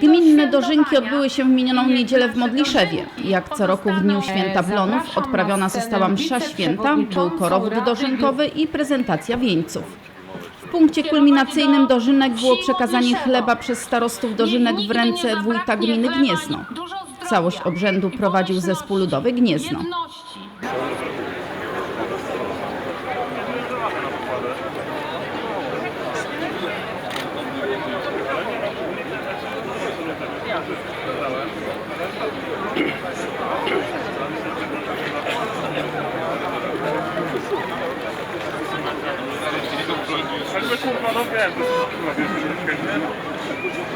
Gminne dożynki odbyły się w minioną niedzielę w Modliszewie. Jak co roku w dniu święta Blonów odprawiona została msza święta, był korowód dożynkowy i prezentacja wieńców. W punkcie kulminacyjnym dożynek było przekazanie chleba przez starostów dożynek w ręce wójta gminy Gniezno. Całość obrzędu prowadził zespół ludowy Gniezno.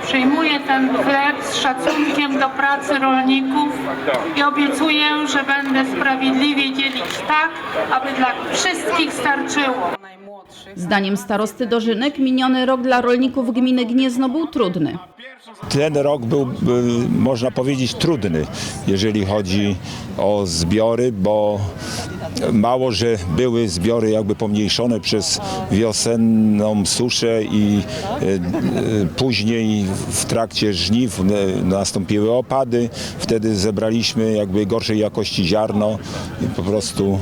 Przyjmuję ten chleb z szacunkiem do pracy rolników i obiecuję, że będę sprawiedliwie dzielić tak, aby dla wszystkich starczyło. Zdaniem starosty dożynek miniony rok dla rolników gminy Gniezno był trudny. Ten rok był, był, można powiedzieć, trudny, jeżeli chodzi o zbiory, bo mało, że były zbiory jakby pomniejszone przez wiosenną suszę i e, e, później w trakcie żniw e, nastąpiły opady. Wtedy zebraliśmy jakby gorszej jakości ziarno i po prostu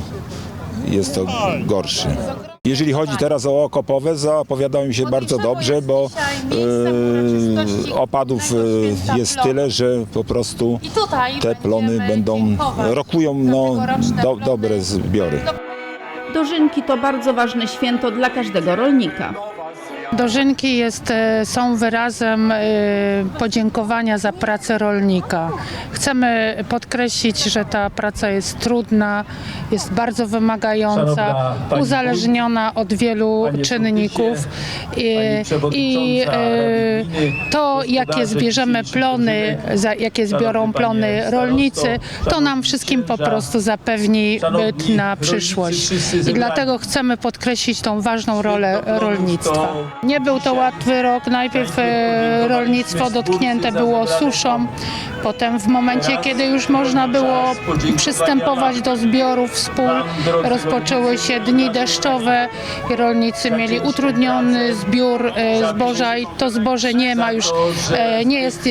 jest to gorsze. Jeżeli chodzi teraz o okopowe, zapowiadało mi się bardzo dobrze, bo e, opadów e, jest tyle, że po prostu te plony będą, rokują no, do, dobre zbiory. Dożynki to bardzo ważne święto dla każdego rolnika. Dożynki jest, e, są wyrazem e, podziękowania za pracę rolnika. Chcemy podkreślić, że ta praca jest trudna, jest bardzo wymagająca, uzależniona od wielu czynników i, i e, to, jakie zbierzemy plony, jakie zbiorą plony rolnicy, to nam wszystkim po prostu zapewni byt na przyszłość. I dlatego chcemy podkreślić tą ważną rolę rolnictwa. Nie był to łatwy rok. Najpierw e, rolnictwo dotknięte było suszą, potem w momencie, kiedy już można było przystępować do zbiorów pól, rozpoczęły się dni deszczowe i rolnicy mieli utrudniony zbiór e, zboża i to zboże nie ma już, e, nie jest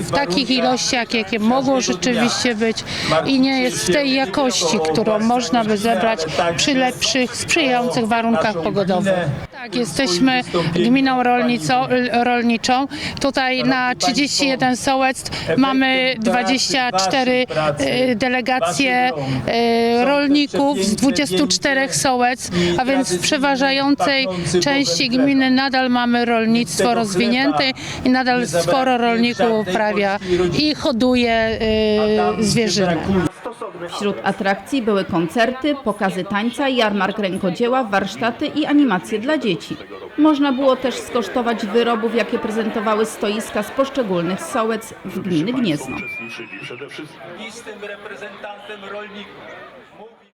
w takich ilościach, jakie mogło rzeczywiście być i nie jest w tej jakości, którą można by zebrać przy lepszych, sprzyjających warunkach pogodowych. Tak, jesteśmy gminą rolniczą. Tutaj na 31 sołectw mamy 24 e, delegacje e, rolników z 24 sołectw, a więc w przeważającej części gminy nadal mamy rolnictwo rozwinięte i nadal sporo rolników uprawia i hoduje e, zwierzynę. Wśród atrakcji były koncerty, pokazy tańca, jarmark rękodzieła, warsztaty i animacje dla dzieci. Można było też skosztować wyrobów, jakie prezentowały stoiska z poszczególnych sołec w gminy Gniezno. Reprezentantem rolników.